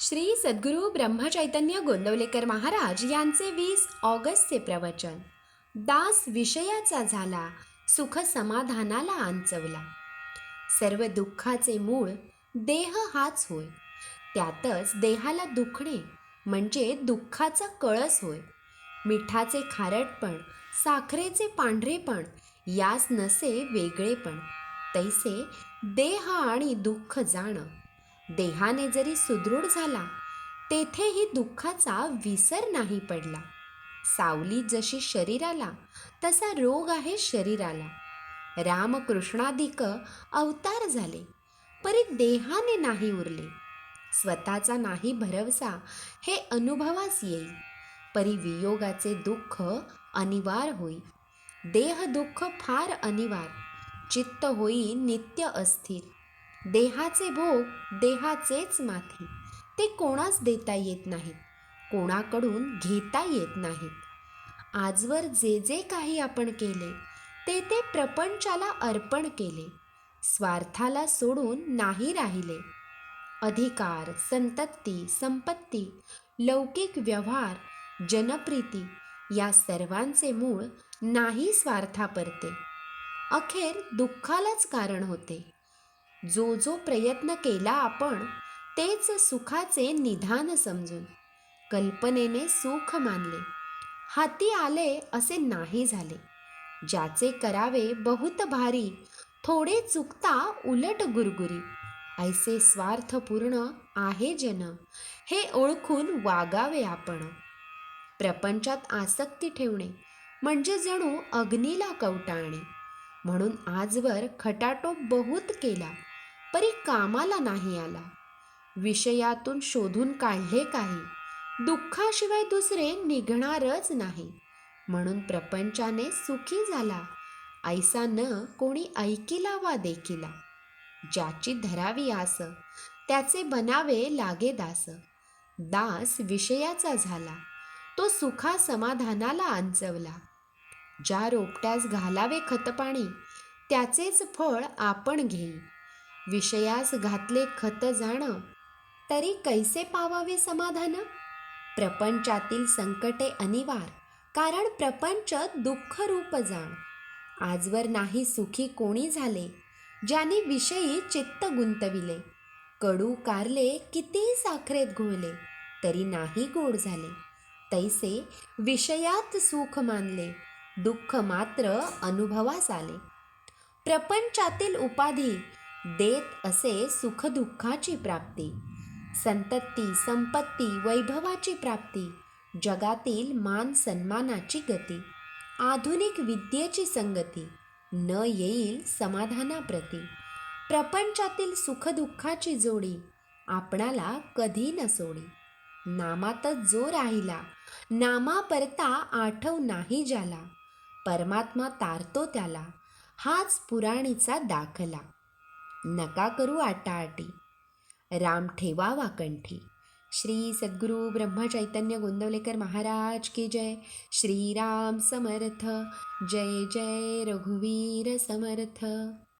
श्री सद्गुरू ब्रह्मचैतन्य गोंदवलेकर महाराज यांचे वीस ऑगस्टचे प्रवचन. दास विषयाचा झाला सुख समाधानाला आंचवला. सर्व दुःखाचे मूळ देह हाच होय. त्यातच देहाला दुखणे म्हणजे दुःखाचा कळस होय. मिठाचे खारटपण साखरेचे पांढरेपण यास नसे वेगळेपण तैसे देह आणि दुःख जाणं. देहाने जरी सुदृढ झाला तेथेही दुःखाचा विसर नाही पडला. सावली जशी शरीराला तसा रोग आहे शरीराला. रामकृष्णाधिक अवतार झाले परी देहाने नाही उरले. स्वतःचा नाही भरवसा हे अनुभवास येईल. परी वियोगाचे दुःख अनिवार्य होई देह दुःख फार अनिवार. चित्त होई नित्य अस्थिर. देहाचे भोग देहाचेच माथी. ते कोणास देता येत नाहीत कोणाकडून घेता येत नाहीत आजवर जे जे काही आपण केले ते ते प्रपंचाला अर्पण केले. स्वार्थाला सोडून नाही राहिले. अधिकार संतत्ती संपत्ती लौकिक व्यवहार जनप्रीती या सर्वांचे मूळ नाही स्वार्थापरते. अखेर दुःखालाच कारण होते. जो जो प्रयत्न केला आपण तेच सुखाचे निधान समजून कल्पनेने सुख मानले. हाती आले असे नाही झाले. ज्याचे करावे बहुत भारी थोडे चुकता उलट गुरगुरी. ऐसे स्वार्थपूर्ण आहे जन हे ओळखून वागावे आपण. प्रपंचात आसक्ती ठेवणे म्हणजे जणू अग्नीला कवटाळणे. म्हणून आजवर खटाटोप बहुत केला. परी कामाला नाही आला. विषयातून शोधून काढले काही. दुःखाशिवाय दुसरे निघणारच नाही. म्हणून प्रपंचाने सुखी झाला. ऐसा न कोणी ऐकिला वा देखिला. ज्याची धरावी आस त्याचे बनावे लागे दास. दास विषयाचा झाला. तो सुखा समाधानाला अंचवला. ज्या रोपट्यास घालावे खतपाणी त्याचेच फळ आपण घेई. विषयास घातले खत जाण. तरी कैसे पावावे समाधान? प्रपंचातील संकटे अनिवार कारण प्रपंच दुःखरूप जाण. आजवर नाही सुखी कोणी झाले ज्याने विषयी चित्त गुंतविले. कडू कारले किती साखरेत घोळले तरी नाही गोड झाले. तैसे विषयात सुख मानले दुःख मात्र अनुभवास आले. प्रपंचातील उपाधी देत असे सुखदुःखाची प्राप्ती. संतत्ती संपत्ती वैभवाची प्राप्ती जगातील मान सन्मानाची गती आधुनिक विद्येची संगती न येईल समाधानाप्रती. प्रपंचातील सुखदुःखाची जोडी आपणाला कधी न सोडी. नामातच जो राहिला नामा परता आठव नाही ज्याला. परमात्मा तारतो त्याला हाच पुराणीचा दाखला. नका करू आटाआटी. राम ठेवा वाकंठी श्री सद्गुरू ब्रह्मचैतन्य गोंदवलेकर महाराज की जय. श्रीराम समर्थ. जय जय रघुवीर समर्थ.